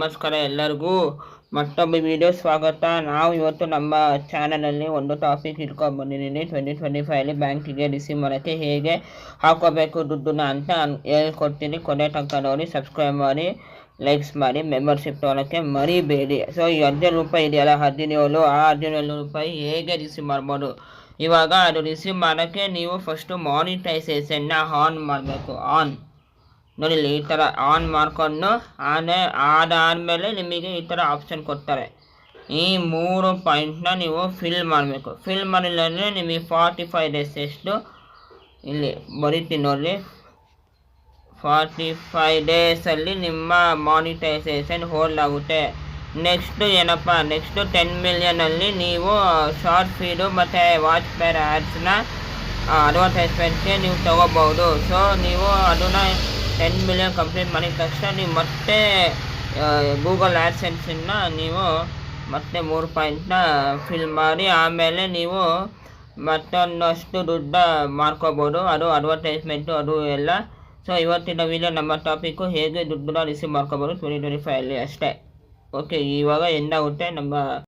ನಮಸ್ಕಾರ ಎಲ್ಲರಿಗೂ ಮತ್ತೊಬ್ಬ ವಿಡಿಯೋ ಸ್ವಾಗತ. ನಾವು ಇವತ್ತು ನಮ್ಮ ಚಾನಲಲ್ಲಿ ಒಂದು ಟಾಪಿಕ್ ಇಟ್ಕೊಂಡು ಬಂದಿದ್ದೀನಿ. ಟ್ವೆಂಟಿ ಟ್ವೆಂಟಿ ಫೈವಲ್ಲಿ ಬ್ಯಾಂಕಿಗೆ ರಿಸೀವ್ ಮಾಡೋಕ್ಕೆ ಹೇಗೆ ಹಾಕೋಬೇಕು ದುಡ್ಡನ್ನ ಅಂತ ಹೇಳ್ಕೊಡ್ತೀನಿ. ಕೊನೆ ತನಕ ನೋಡಿ ಸಬ್ಸ್ಕ್ರೈಬ್ ಮಾಡಿ ಲೈಕ್ಸ್ ಮಾಡಿ ಮೆಂಬರ್ಶಿಪ್ ತೊಗೊಳಕ್ಕೆ ಮರಿಬೇಡಿ. ಸೊ ಈ ಹದಿನೇಳು ರೂಪಾಯಿ ಇದೆಯಲ್ಲ, ಹದಿನೇಳು, ಆ ಹದಿನೇಳು ರೂಪಾಯಿ ಹೇಗೆ ರಿಸೀವ್ ಮಾಡ್ಬೋದು? ಇವಾಗ ಅದು ರಿಸೀವ್ ಮಾಡೋಕ್ಕೆ ನೀವು ಫಸ್ಟು ಮಾನಿಟೈಸೇಷನ್ನ ಆನ್ ಮಾಡಬೇಕು ಆನ್ ನೋಡಿ ಈ ಥರ ಆನ್ ಮಾಡ್ಕೊಂಡು ಆನೆ ಅದಾದಮೇಲೆ ನಿಮಗೆ ಈ ಥರ ಆಪ್ಷನ್ ಕೊಡ್ತಾರೆ. ಈ ಮೂರು ಪಾಯಿಂಟ್ನ ನೀವು ಫಿಲ್ ಮಾಡಬೇಕು. ಫಿಲ್ ಮಾಡಿಲ್ಲ ಅಂದರೆ ನಿಮಗೆ ಫಾರ್ಟಿ ಫೈವ್ ಡೇಸ್ ಎಷ್ಟು? ಇಲ್ಲಿ ಬರೀತೀನಿ ನೋಡಿ. ಫಾರ್ಟಿ ಫೈವ್ ಡೇಸಲ್ಲಿ ನಿಮ್ಮ ಮಾನಿಟೈಸೇಷನ್ ಹೋಲ್ಡ್ ಆಗುತ್ತೆ. ನೆಕ್ಸ್ಟು ಏನಪ್ಪ? ನೆಕ್ಸ್ಟು ಟೆನ್ ಮಿಲಿಯನಲ್ಲಿ ನೀವು ಶಾರ್ಟ್ ಫೀಡು ಮತ್ತು ವಾಚ್ ಪೇರ್ ಆ್ಯಡ್ಸ್ನ ಅಡ್ವರ್ಟೈಸ್ಮೆಂಟ್ಗೆ ನೀವು ತೊಗೋಬೋದು ಸೊ ನೀವು ಅದನ್ನು ಟೆನ್ ಮಿಲಿಯನ್ ಕಂಪ್ಲೀಟ್ ಮಾಡಿದ ತಕ್ಷಣ ನೀವು ಮತ್ತೆ ಗೂಗಲ್ ಆ್ಯಡ್ಸೆನ್ಸನ್ನು ನೀವು ಮತ್ತೆ ಮೂರು ಪಾಯಿಂಟ್ನ ಫಿಲ್ ಮಾಡಿ, ಆಮೇಲೆ ನೀವು ಮತ್ತೊಂದಷ್ಟು ದುಡ್ಡು ಮಾಡ್ಕೋಬೋದು ಅದು ಅಡ್ವರ್ಟೈಸ್ಮೆಂಟು ಅದು ಎಲ್ಲ. ಸೊ ಇವತ್ತಿನ ವಿಡಿಯೋ ನಮ್ಮ ಟಾಪಿಕ್ಕು ಹೇಗೆ ದುಡ್ಡನ್ನ ರಿಸೀವ್ ಮಾಡ್ಕೋಬೋದು ಟ್ವೆಂಟಿ ಟ್ವೆಂಟಿ ಫೈವಲ್ಲಿ ಅಷ್ಟೇ. ಓಕೆ ಇವಾಗ ಎಂದಾಗುತ್ತೆ ನಮ್ಮ